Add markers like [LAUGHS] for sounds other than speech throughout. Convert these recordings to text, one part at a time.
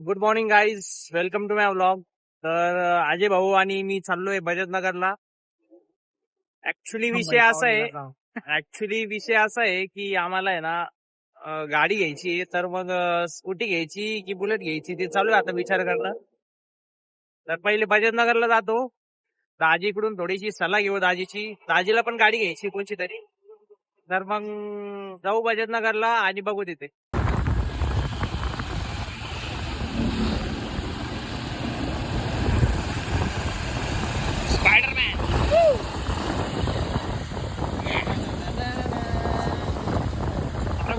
Good morning guys welcome to my vlog तर अजय भाऊ आणि मी चाललोय बजाज नगरला ऍक्च्युली विषय असा आहे ऍक्च्युली विषय असा आहे की आम्हाला आहे ना गाडी घ्यायची आहे. तर मग स्कूटी घ्यायची की बुलेट घ्यायची ते चालू आहे आता विचार करणं. तर पहिले बजाज नगरला जातो. दाजीकडून थोडीशी सल्ला घेऊ दाजीची. दाजीला पण गाडी घ्यायची कोणची तरी. तर मग जाऊ बजाज नगरला आणि बघू तिथे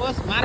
बस महाराष्ट्रामुळे गाडीवर क्या होगा साकियों का जो मैं पीने छोड़ दे क्या होगा साकियों का जो मैं पीने छोड़ दे पीना छोड़ दे तो पीते न जिन न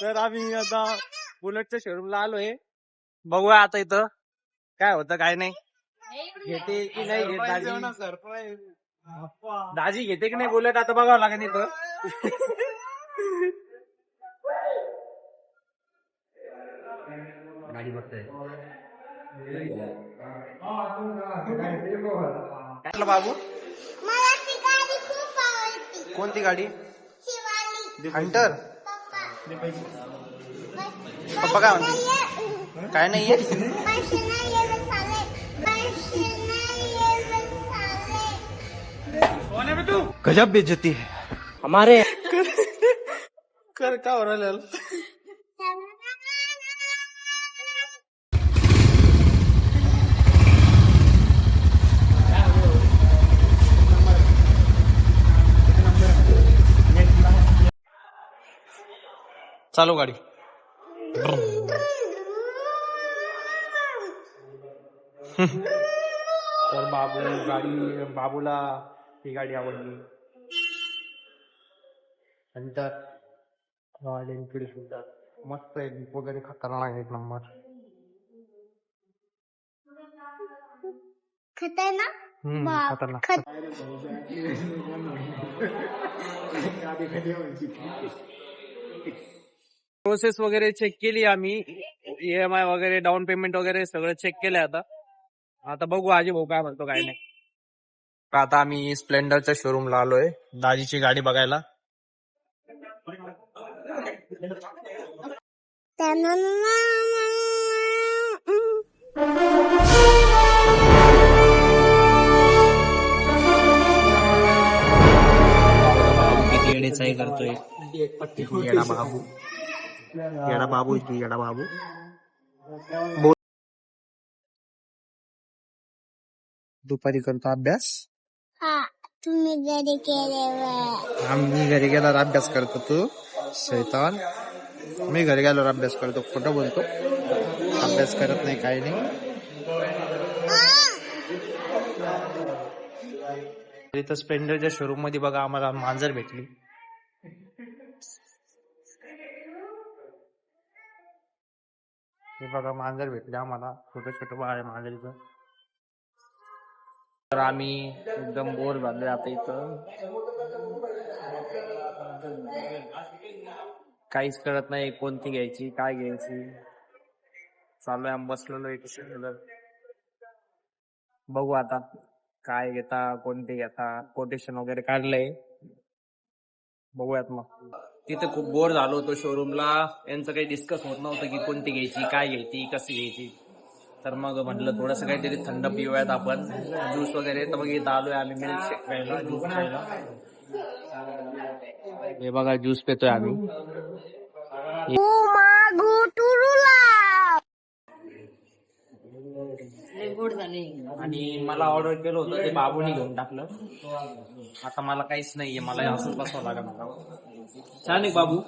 तर आम्ही आता बुलेटच्या शोरूमला आलोय. बघूया आता इथं काय होतं काय नाही. घेते की नाही घेत दाजी? दाजी घेते की नाही बुलेट? आता बघावं लागेल इथं. गाडी बघताय. म्हटलं बाबू? मला ती गाडी खूप आवडती. कोणती गाडी? शिवाली हंटर पप्पा काय म्हणते? काय नाहीये गजब बेइज्जती है। हमारे कर का हो राहिलं चालू गाडी. तर बाबू गाडी बाबूला ही गाडी आवडली. नंतर रॉयल एनफील्ड सुद्धा. मस्त आहे वगैरे खतरनाक आहे एक नंबर खतरनाक. [LAUGHS] प्रोसेस वगैरे चेक केली आम्ही. ईएमआय वगैरे डाऊन पेमेंट वगैरे सगळं चेक केलंय आता. आता बघू आजी भाऊ काय म्हणतो काय नाही. आता आम्ही स्प्लेंडरच्या शोरूमला आलोय. दाजीची गाडी बघायला. किती करतोय. येडा बाबू. येडा बाबू इथे येडा बाबू दुपारी करतो अभ्यास हा तुम्ही घरी केल्यावर आम्ही घरी गेल्यावर अभ्यास करतो तू शैतान मी घरी गेल्यावर अभ्यास करतो खोटं बोलतो अभ्यास करत नाही काही नाही इथं स्प्लेंडरच्या शोरूममध्ये बघा आम्हाला मांजर भेटली हे बघा मांजर भेटले आम्हाला. छोटं छोटं बाळ आहे मांजरीचं. तर आम्ही एकदम बोर झाले आता इथं. काहीच कळत नाही कोणती घ्यायची काय घ्यायची. चालू आहे आम्ही बसलेलो एक बघू आता काय घेता कोणते घेता. कोटेशन वगैरे काढलंय. बघूयात मग. तिथे खूप बोर झालो होतो शोरूमला यांचं काही डिस्कस होत नव्हतं की कोणती घ्यायची काय घ्यायची कशी घ्यायची. तर मग म्हटलं थोडस काहीतरी थंड पिऊयात आपण. ज्यूस वगैरे तर मग इथं आलोय आम्ही मिल्क शेक प्यायला ज्यूस प्यायला. हे बघा ज्यूस पितोय आम्ही. आणि मला ऑर्डर केलं होतं ते बाबूने घेऊन टाकलं. आता मला काहीच नाहीये मला असंच बसावं लागेल छान आहे बाबू.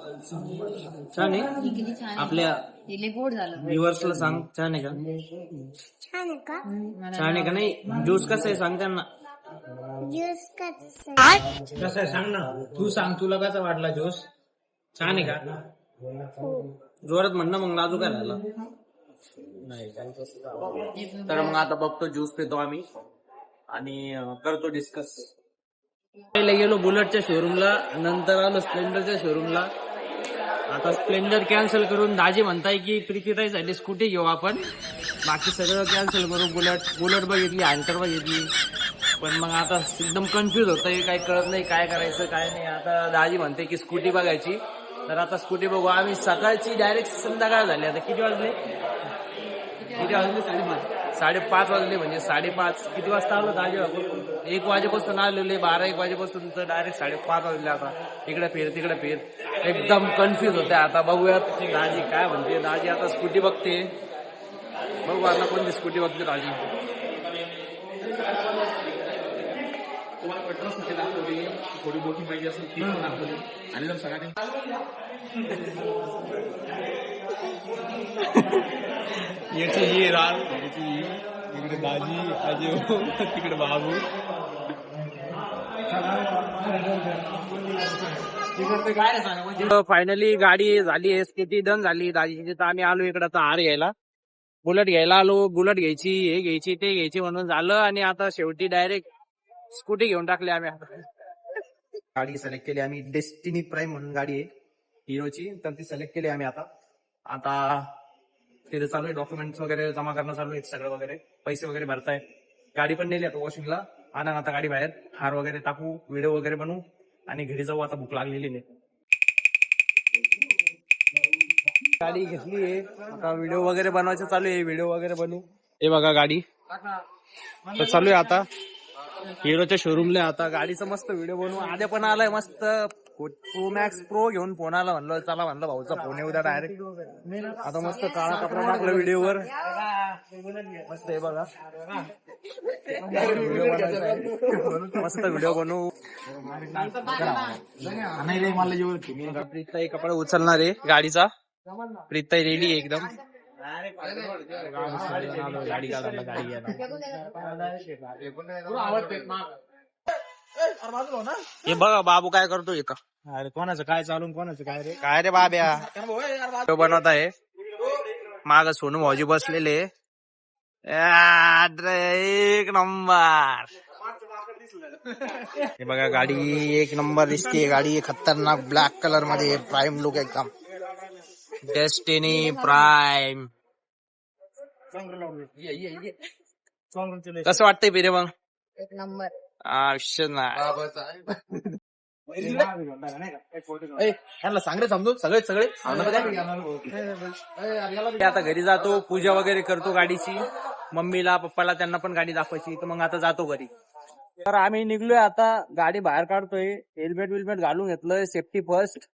छान आहे. आपल्या गोड झालं. सांग छान आहे का? छान आहे का? छान आहे का नाही? ज्यूस कसं आहे सांग त्यांना. ज्यूस कसं आहे? सांग ना. तू सांग तुला कसा वाटला ज्यूस? छान आहे का? जोरात म्हण ना मग नाजूक आहे राहिला. तर मग आता बघतो ज्यूस पितो आम्ही. आणि करतो डिस्कस पहिले गेलो बुलेटच्या शोरूमला नंतर आलो स्प्लेंडरच्या शोरूमला आता स्प्लेंडर कॅन्सल करून दाजी म्हणताय की प्रीतीताईसाठी स्कूटी घेऊ आपण. बाकी सगळं कॅन्सल करू बुलेट बुलेट बघितली हँटर बघितली. पण मग आता एकदम कन्फ्युज होतंय काही कळत नाही काय करायचं काय नाही. आता दाजी म्हणते की स्कूटी बघायची. तर आता स्कूटी बघू. आम्ही सकाळची डायरेक्ट संध्याकाळ झाली. आता किती वाजले? किती वाजले? साडेपाच. साडेपाच वाजले म्हणजे साडेपाच. किती वाजता आलो दाजी? एक वाजेपासून आलेले बारा एक वाजेपासून तर डायरेक्ट साडेपाच वाजले आता. इकडे फिर तिकडे फिर. एकदम कन्फ्युज होते आता. बघूयात. दाजी काय म्हणते? दाजी आता स्कूटी बघते. बघू आता कोणती स्कूटी बघते दाजी. थोडी मोठी पाहिजे असेल ती पण दाखवली आणि जर सगळ्यांनी याची ही याची ही. इकडे दाजी आजी हो, तिकडे बाबू. फायनली गाडी झाली आहे स्कूटी डन झाली दाजीची. तर आम्ही आलो इकडं आर घ्यायला. बुलेट घ्यायला आलो बुलेट घ्यायची हे घ्यायची ते घ्यायची म्हणून झालं आणि आता शेवटी डायरेक्ट स्कूटी घेऊन टाकली आम्ही आता. गाडी सिलेक्ट केली आम्ही. डेस्टिनी प्राईम म्हणून गाडी आहे हिरोची. तर ती सिलेक्ट केली आम्ही आता. आता तिथे चालू आहे डॉक्युमेंट्स वगैरे जमा करणं चालू आहे सगळं वगैरे. पैसे वगैरे भरताय. गाडी पण नेली आता वॉशिंगला आणा आता गाडी बाहेर. हार वगैरे टाकू व्हिडिओ वगैरे बनवू. आणि घरी जाऊ आता भूक लागलेली नाही. गाडी घेतली आहे. आता व्हिडिओ वगैरे बनवायचं चालू आहे. व्हिडिओ वगैरे बनवू. हे बघा गाडी. तर चालू आहे आता. हिरोच्या शोरूमला आता. गाडीचा मस्त व्हिडिओ बनवू. आद्या पण आलाय मस्त. प्रो मॅक्स प्रो घेऊन फोन आला म्हणलं चला म्हणलं भाऊचा फोन येऊ द्या डायरेक्ट आता मस्त काळा कपडा टाकला व्हिडिओवर. मस्त हे बघा. मस्त व्हिडिओ बनवू. प्रीतताई कपडा उचलणार आहे गाडीचा. प्रीतताई रेडी आहे एकदम. गाडी गाडी हे बघा बाबू काय करतोय का अरे कोणाचं काय चालून कोणाचं काय रे? काय रे बाब्या? तो बनवत आहे. माग सोनू भाऊजी बसलेले. एक नंबर. हे बघा गाडी एक नंबर दिसते गाडी खतरनाक ब्लॅक कलरमध्ये प्राईम लुक एकदम. डेस्टिनी प्राईम कसं वाटतंय पिरे मग? एक नंबर. आयुष्य नाही त्यांना सांग रे समजून? सगळे सगळे? मी आता घरी जातो पूजा वगैरे करतो गाडीची. मम्मीला पप्पाला त्यांना पण गाडी दाखवायची तर मग आता जातो घरी. तर आम्ही निघलोय आता गाडी बाहेर काढतोय. हेल्मेट विल्मेट घालून घेतलंय सेफ्टी फर्स्ट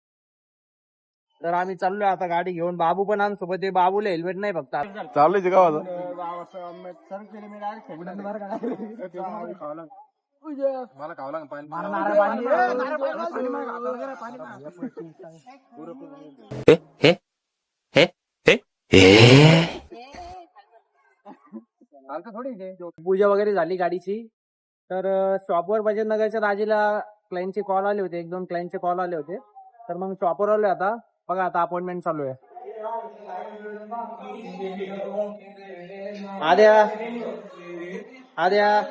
तर आम्ही चाललोय आता गाडी घेऊन. बाबू पण आम सोबत बाबूला हेल्मेट नाही फक्त. चालू गावात मला खावं लागेल पूजा वगैरे झाली गाडीची तर शॉपवर बजाज नगरच्या राजीला क्लायंटचे कॉल आले होते. एक दोन क्लायंटचे कॉल आले होते. तर मग शॉपवर आलोय आता. बघा आता अपॉइंटमेंट चालू आहे. आद्या. आद्या.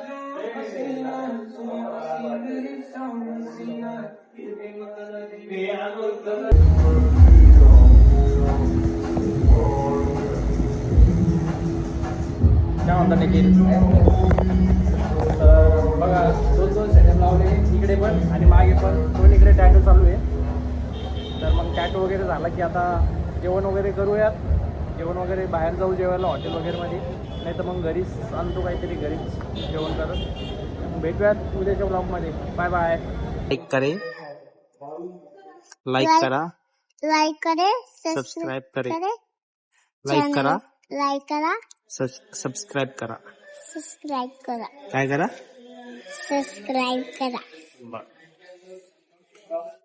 काय म्हणता निखिल तर बघा दोन दोन सेटअप लावले इकडे पण आणि मागे पण. दोन इकडे टॅटो चालू आहे. तर मग टॅटो वगैरे झाला की आता जेवण वगैरे करूयात. जेवण वगैरे बाहेर जाऊ जेवायला हॉटेल वगैरेमध्ये. नाही तर मग घरीच आणतो काहीतरी घरीच जेवण करत. भेटूयात उद्याच्या ब्लॉगमध्ये बाय बाय लाईक करे. लाईक करा. लाइक करे सबस्क्राईब करे. करे. लाईक करा. लाइक करा. सबस्क्राईब करा. सब्सक्राइब करा. काय करा? सब्सक्राइब करा. बर.